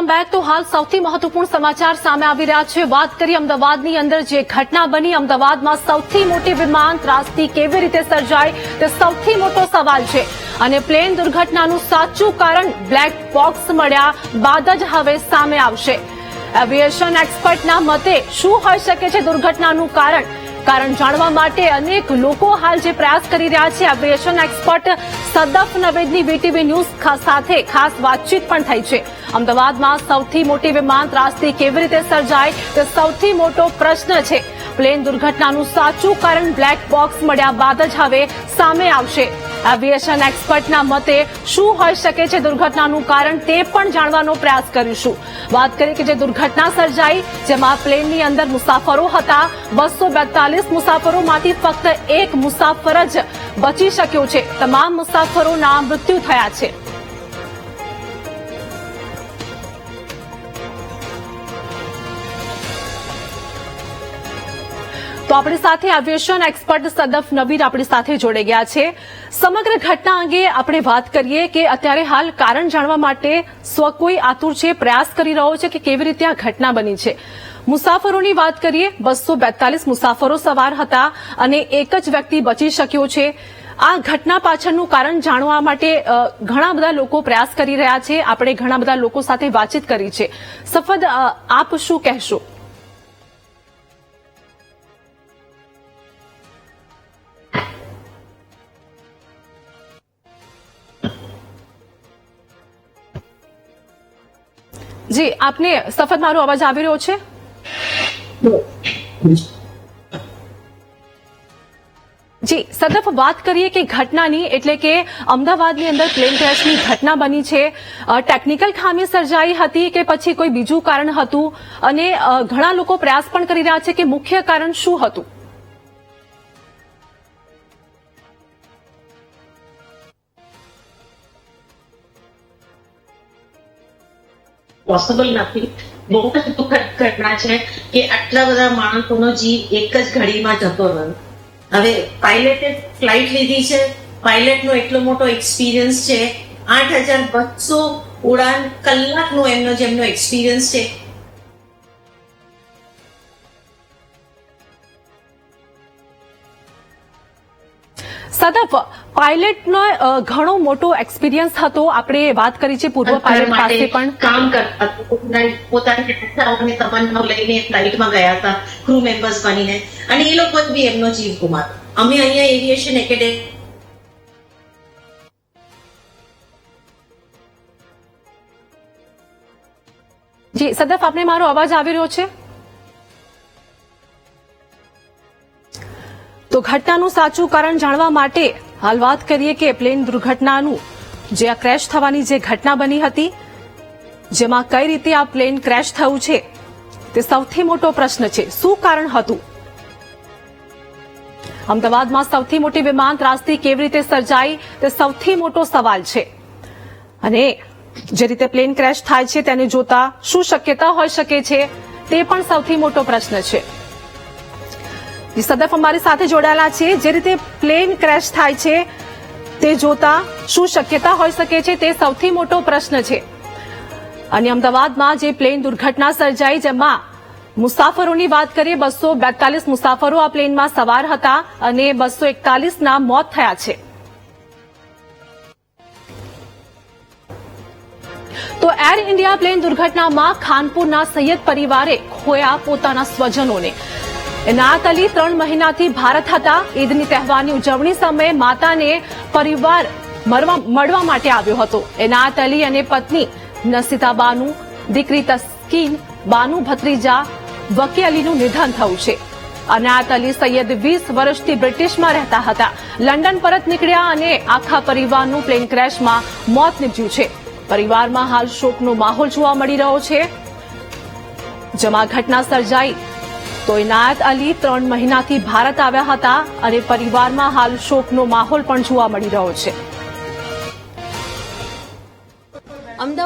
Welcome back તો હાલ સૌથી મહત્વપૂર્ણ સમાચાર સામે આવી રહ્યા છે. વાત કરી અમદાવાદની અંદર જે ઘટના બની, અમદાવાદમાં સૌથી મોટી વિમાન ત્રાસથી કેવી રીતે સર્જાય તે સૌથી મોટો સવાલ છે. અને પ્લેન દુર્ઘટનાનું સાચું કારણ બ્લેક બોક્સ મળ્યા બાદ જ હવે સામે આવશે. એવિએશન એક્સપર્ટના મતે શું હોઈ શકે છે દુર્ઘટનાનું કારણ? કારણ જાણવા માટે અનેક લોકો હાલ જે પ્રયાસ કરી રહ્યા છે એવિએશન એક્સપર્ટ સદફ નવેદની વીટીવી ન્યૂઝ સાથે ખાસ વાતચીત પણ થઈ છે. અમદાવાદમાં સૌથી મોટી વિમાન ત્રાસથી કેવી રીતે સર્જાય, તે સૌથી મોટો પ્રશ્ન છે. પ્લેન દુર્ઘટનાનું સાચું કારણ બ્લેક બોક્સ મળ્યા બાદ જ હવે સામે આવશે. એવિએશન એક્સપર્ટના મતે શું હોઈ શકે છે દુર્ઘટનાનું કારણ તે પણ જાણવાનો પ્રયાસ કરીશું. વાત કરીએ કે જે દુર્ઘટના સર્જાઈ, જેમાં પ્લેનની અંદર મુસાફરો હતા, બસો બેતાલીસ મુસાફરોમાંથી ફક્ત એક મુસાફર જ બચી શક્યો છે. તમામ મુસાફરોના મૃત્યુ થયા છે. તો આપણી સાથે એવિએશન એક્સપર્ટ સદફ નબીર આપણી સાથે જોડે ગયા છે. સમગ્ર ઘટના અંગે આપણે વાત કરીએ કે અત્યારે હાલ કારણ જાણવા માટે સ્વ કોઈ આતુર છે, પ્રયાસ કરી રહ્યો છે કે કેવી રીતે આ ઘટના બની છે. મુસાફરોની વાત કરીએ, બસો મુસાફરો સવાર હતા અને એક જ વ્યક્તિ બચી શક્યો છે. આ ઘટના પાછળનું કારણ જાણવા માટે ઘણા બધા લોકો પ્રયાસ કરી રહ્યા છે. આપણે ઘણા બધા લોકો સાથે વાતચીત કરી છે. સફદ આપ શું કહેશો? જી, આપને સફત મારો અવાજ આવી રહ્યો છે? જી સદફ વાત કરીએ કે ઘટનાની, એટલે કે અમદાવાદની અંદર પ્લેન ક્રેશની ઘટના બની છે. ટેકનિકલ ખામી સર્જાઈ હતી કે પછી કોઈ બીજું કારણ હતું? અને ઘણા લોકો પ્રયાસ પણ કરી રહ્યા છે કે મુખ્ય કારણ શું હતું? પોસિબલ નથી. બહુ જ દુઃખદ ઘટના છે કે આટલા બધા માણસોનો જીવ એક જ ઘડીમાં જતો રહ્યો. હવે પાયલટે ફ્લાઇટ લીધી છે. પાયલટનો એટલો મોટો એક્સપિરિયન્સ છે. આઠ હજાર બસો ઉડાન કલાકનો એમનો જેમનો એક્સપિરિયન્સ છે. સદફ પાયલટનો ઘણો મોટો એક્સપિરિયન્સ હતો. આપણે વાત કરી છે પૂર્વ પાયલટ પાસે પણ. કામ કરતા પોતાની- તમન્નાઓ લઈને ફ્લાઇટમાં ગયા હતા ક્રૂ મેમ્બર્સ બનીને. અને એ લોકો બી એમનો જીવ ગુમાવ્યો. અમે અહીંયા એવિએશન એકેડેમી જી સદફ આપને મારો અવાજ આવી રહ્યો છે? તો ઘટનાનું સાચું કારણ જાણવા માટે હાલ વાત કરીએ કે પ્લેન દુર્ઘટનાનું જે આ ક્રેશ થવાની જે ઘટના બની હતી, જેમાં કઈ રીતે આ પ્લેન ક્રેશ થયું છે, તે સૌથી મોટો પ્રશ્ન છે. શું કારણ હતું? અમદાવાદમાં સૌથી મોટી વિમાન ત્રાસથી કેવી રીતે સર્જાઈ, તે સૌથી મોટો સવાલ છે. અને જે રીતે પ્લેન ક્રેશ થાય છે, તેને જોતા શું શક્યતા હોઈ શકે છે, તે પણ સૌથી મોટો પ્રશ્ન છે. જી, સદફ અમારી સાથે જોડાયેલા છે. જે રીતે પ્લેન ક્રેશ થાય છે તે જોતા શું શક્યતા હોઈ શકે છે તે સૌથી મોટો પ્રશ્ન છે. અને અમદાવાદમાં જે પ્લેન દુર્ઘટના સર્જાઈ જેમાં મુસાફરોની વાત કરીએ બસો બેતાલીસ મુસાફરો આ પ્લેનમાં સવાર હતા અને બસો એકતાલીસના મોત થયા છે. તો એર ઇન્ડિયા પ્લેન દુર્ઘટનામાં ખાનપુરના સૈયદ પરિવારે ખોયા પોતાના સ્વજનોને. એનાત અલી ત્રણ મહિનાથી ભારત હતા. ઈદની તહેવારની ઉજવણી સમયે માતાને પરિવાર મળવા માટે આવ્યો હતો. એનાત અલી અને પત્ની નસીતા બાનુ દીકરી તસ્કીન, બાનુ ભત્રીજા વકી અલીનું નિધન થયું છે. અનાત અલી સૈયદ વીસ વર્ષથી બ્રિટિશમાં રહેતા હતા. લંડન પરત નીકળ્યા અને આખા પરિવારનું પ્લેન ક્રેશમાં મોત નીપજ્યું છે. પરિવારમાં હાલ શોકનો માહોલ જોવા મળી રહ્યો છે. જેમાં ઘટના સર્જાઈ તો ઇનાયત અલી ત્રણ મહિનાથી ભારત આવ્યા હતા અને પરિવારમાં હાલ શોકનો માહોલ પણ જોવા મળી રહ્યો છે.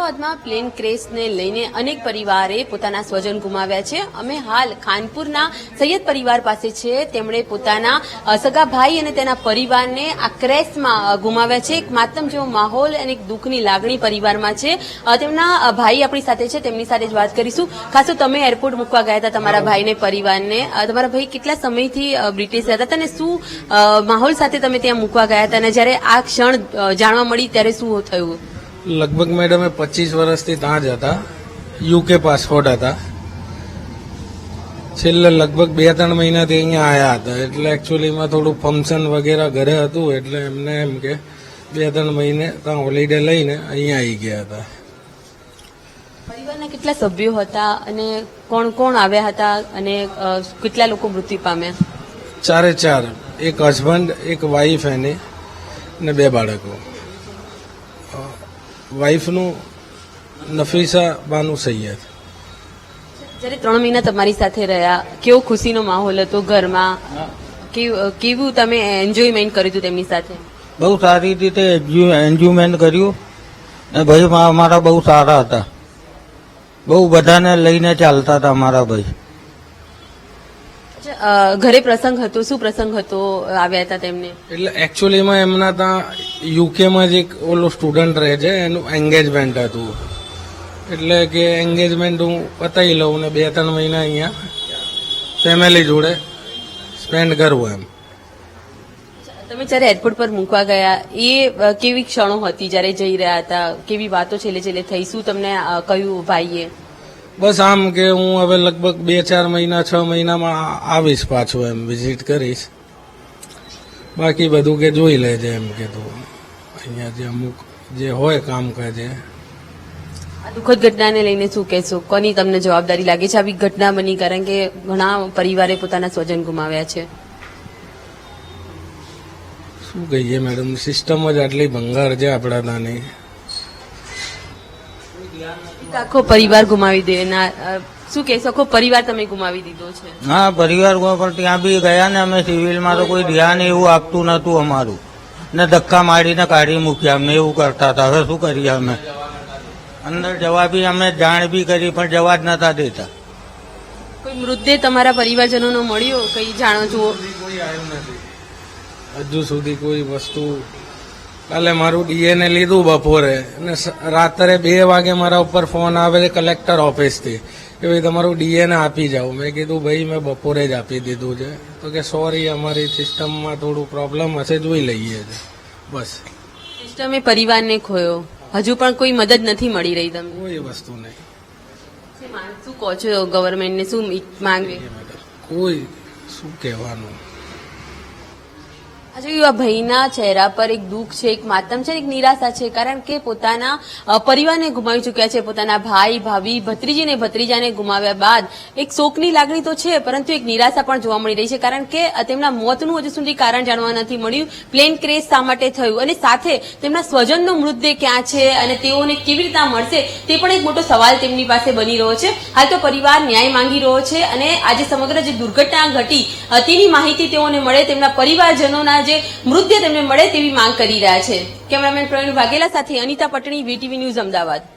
અમદાવાદમાં પ્લેન ક્રેશને લઈને અનેક પરિવારે પોતાના સ્વજન ગુમાવ્યા છે. અમે હાલ ખાનપુરના સૈયદ પરિવાર પાસે છે. તેમણે પોતાના સગા ભાઈ અને તેના પરિવારને આ ક્રેશમાં ગુમાવ્યા છે. એક માતમ જેવો માહોલ અને એક દુઃખની લાગણી પરિવારમાં છે. તેમના ભાઈ આપણી સાથે છે. તેમની સાથે જ વાત કરીશું. ખાસ તો તમે એરપોર્ટ મૂકવા ગયા હતા તમારા ભાઈને પરિવારને. તમારા ભાઈ કેટલા સમયથી બ્રિટિશ હતા અને શું માહોલ સાથે તમે ત્યાં મૂકવા ગયા હતા? અને જ્યારે આ ક્ષણ જાણવા મળી ત્યારે શું થયું? લગભગ મેડમે પચીસ વર્ષથી ત્યાં જ હતા. યુકે પાસપોર્ટ હતા. છેલ્લે લગભગ બે ત્રણ મહિનાથી અહીંયા આવ્યા હતા. એટલે એકચ્યુઅલીમાં થોડું ફંક્શન વગેરે ઘરે હતું એટલે એમને એમ કે બે ત્રણ મહિને ત્યાં હોલિડે લઈને અહીંયા આવી ગયા હતા. પરિવારના કેટલા સભ્યો હતા અને કોણ કોણ આવ્યા હતા અને કેટલા લોકો મૃત્યુ પામ્યા? ચારે ચાર. એક હસબન્ડ એક વાઈફ એની ને બે બાળકો. વાઈફનું નફીસા બાનુ સૈયદ. જ્યારે ત્રણ મહિના તમારી સાથે રહ્યા કેવો ખુશીનો માહોલ હતો ઘરમાં? કેવું કેવું તમે એન્જોયમેન્ટ કર્યું હતું તેમની સાથે? બહુ સારી રીતે એન્જોયમેન્ટ કર્યું ભાઈ અમારા બહુ સારા હતા. બહુ બધાને લઈને ચાલતા હતા મારા ભાઈ. ઘરે પ્રસંગ હતો શું પ્રસંગ હતો આવ્યા હતા તેમને? એટલે એકચ્યુઅલીમાં એમના ત્યાં યુકેમાં જ એક ઓલો સ્ટુડન્ટ રહે છે એનું એન્ગેજમેન્ટ હતું. એટલે કે એન્ગેજમેન્ટ હું પતાવી લઉં ને બે ત્રણ મહિના અહીંયા ફેમિલી જોડે સ્પેન્ડ કરવું એમ. તમે જ્યારે એરપોર્ટ પર મૂકવા ગયા એ કેવી ક્ષણો હતી જ્યારે જઈ રહ્યા હતા? કેવી વાતો છેલ્લે છેલ્લે થઈ? શું તમને કહ્યું ભાઈએ? બસ આમ કે હું હવે લગભગ બે ચાર મહિના છ મહિનામાં આવીશ પાછો એમ વિઝિટ કરીશ. બાકી બધું કે જોઈ લેજે એમ કે તું. અહીંયા જે અમુક જે હોય કામકાજ એ આ દુઃખદ ઘટનાને લઈને શું કહેશો? કોની તમને જવાબદારી લાગે છે આવી ઘટના બની? કારણ કે ઘણા પરિવારે પોતાના સ્વજન ગુમાવ્યા છે. શું કહીએ મેડમ સિસ્ટમ જ આટલી ભંગાર છે આપણા નાની. આખો પરિવાર ગુમાવી દે ના શું કહેશો? આખો પરિવાર તમે ગુમાવી દીધો છે. હા પરિવાર પણ ત્યાં બી ગયા ને અમે. સિવિલમાં તો કોઈ ધ્યાન એવું આપતું નતું અમારું. ને ધક્કા મારીને કાઢી મૂક્યા. અમને એવું કરતા હતા. હવે શું કરીએ અમે? અંદર જવા બી અમે જાણ બી કરી પણ જવા જ નતા દેતા. કોઈ મૃતદેહ તમારા પરિવારજનોનો મળ્યો? કઈ જાણો જુઓ. કોઈ આવ્યું નથી હજુ સુધી કોઈ વસ્તુ કાલે મારું ડીએનએ લીધું બપોરે અને રાત્રે બે વાગે મારા ઉપર ફોન આવે છે કલેક્ટર ઓફિસથી કે ભાઈ તમારું ડીએનએ આપી જાઓ. મેં કીધું ભાઈ મેં બપોરે જ આપી દીધું છે. તો કે સોરી અમારી સિસ્ટમમાં થોડું પ્રોબ્લેમ હશે જોઈ લઈએ છે. બસ. સિસ્ટમે પરિવારને ખોયો. હજુ પણ કોઈ મદદ નથી મળી રહી તમને. કોઈ વસ્તુ નહીં. શું કહો છો ગવર્મેન્ટને શું માંગે? કોઈ શું કહેવાનું? આજે આ ભાઈના ચહેરા પર એક દુઃખ છે, એક માતમ છે, એક નિરાશા છે, કારણ કે પોતાના પરિવારને ગુમાવી ચૂક્યા છે. પોતાના ભાઈ, ભાભી, ભત્રીજીને ભત્રીજાને ગુમાવ્યા બાદ એક શોકની લાગણી તો છે, પરંતુ એક નિરાશા પણ જોવા મળી રહી છે, કારણ કે તેમના મોતનું હજુ સુધી કારણ જાણવા નથી મળ્યું. પ્લેન ક્રેશ શા માટે થયું? અને સાથે તેમના સ્વજનનો મૃતદેહ ક્યાં છે અને તેઓને કેવી રીતના મળશે, તે પણ એક મોટો સવાલ તેમની પાસે બની રહ્યો છે. હાલ તો પરિવાર ન્યાય માંગી રહ્યો છે અને આજે સમગ્ર જે દુર્ઘટના ઘટી તેની માહિતી તેઓને મળે. તેમના પરિવારજનોના જે મૃતદેહ તેમને મળે તેવી માંગ કરી રહ્યા છે. કેમેરામેન પ્રવીણ વાઘેલા સાથે અનિતા પટણી, વીટીવી ન્યૂઝ અમદાવાદ.